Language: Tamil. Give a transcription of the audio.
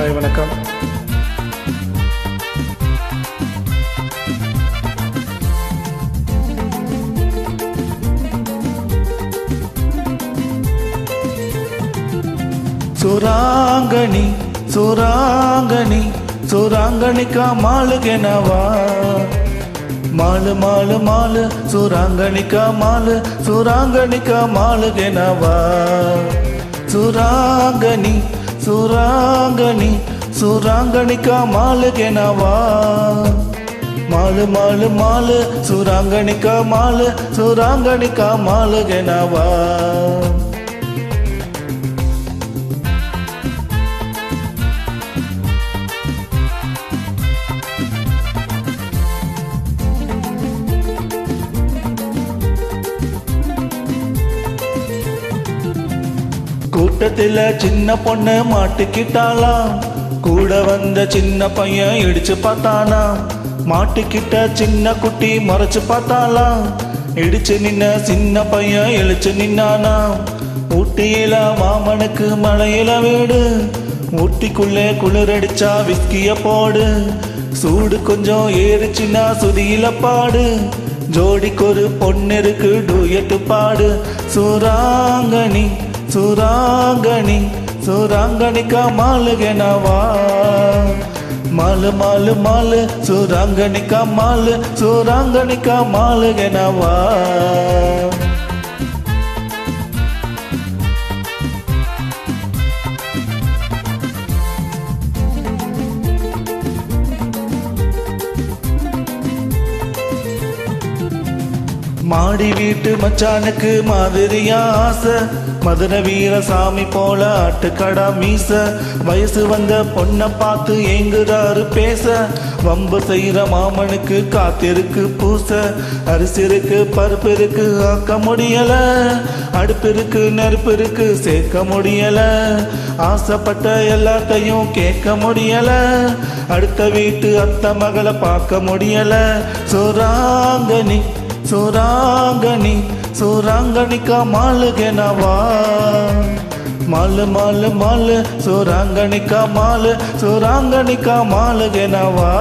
ஹாய் வணக்கம். சுராங்கனி சுராங்கனி சுராங்கனிக்கா மாளுகெனவா மாலு மாலு மாலு சுராங்கனிக்கா மாலு சுராங்கனிக்கா மாளுகெனவா சுராங்கனி சுரா சுராங்கனி சுராங்கனிக்கா மாலுகெனவா மாலு மாலு மாலு சுராங்கனிக்கா மாலு சுராங்கனிக்கா மாலுகெனவா கூட்டத்தில் சின்ன பொண்ணு மாட்டிக்கிட்டாளாம் கூட வந்த சின்ன பையன் இடிச்சு பார்த்தானா? மாட்டிக்கிட்ட சின்ன குட்டி மறைச்சு பார்த்தாளா? இடிச்சு நின்ன சின்ன பையன் இழிச்சு நின்னானா? ஊட்டியில மாமனுக்கு மலையில வீடு. ஊட்டிக்குள்ளே குளிரடிச்சா விஸ்கிய போடு. சூடு கொஞ்சம் ஏறிச்சுன்னா சுதியில பாடு. ஜோடிக்கு ஒரு பொண்ணு இருக்கு டூயட்டு பாடு. சூராங்கனி சுராங்கணி சுராங்கணிக்க மாலுகெனவா மாலு மாலு மாலு சுராங்கணிக்க மாலு சுராங்கணிக்க மாலுகெனவா மாடி வீட்டு மச்சானுக்கு மாதிரியா ஆசை. மதுர வீர சாமி போல ஆட்டுக்கடா மீச. வயசு வந்த பொண்ணை பார்த்து ஏங்குறாரு பேச. வம்பு செய்யற மாமனுக்கு காத்திருக்கு பூச. அரிசி இருக்கு பருப்பு இருக்கு ஆக்க முடியல. அடுப்பு இருக்கு நெருப்பு இருக்கு சேர்க்க முடியல. ஆசைப்பட்ட எல்லாத்தையும் கேட்க முடியல. அடுத்த வீட்டு அத்தை மகளை பார்க்க முடியல. சோராங்கனி சோராங்கனிக்கா மாலுகெனவா மாலு மாலு மாலு சோராங்கனிக்கா மாலு சோராங்கனிக்கா மாலுகெனவா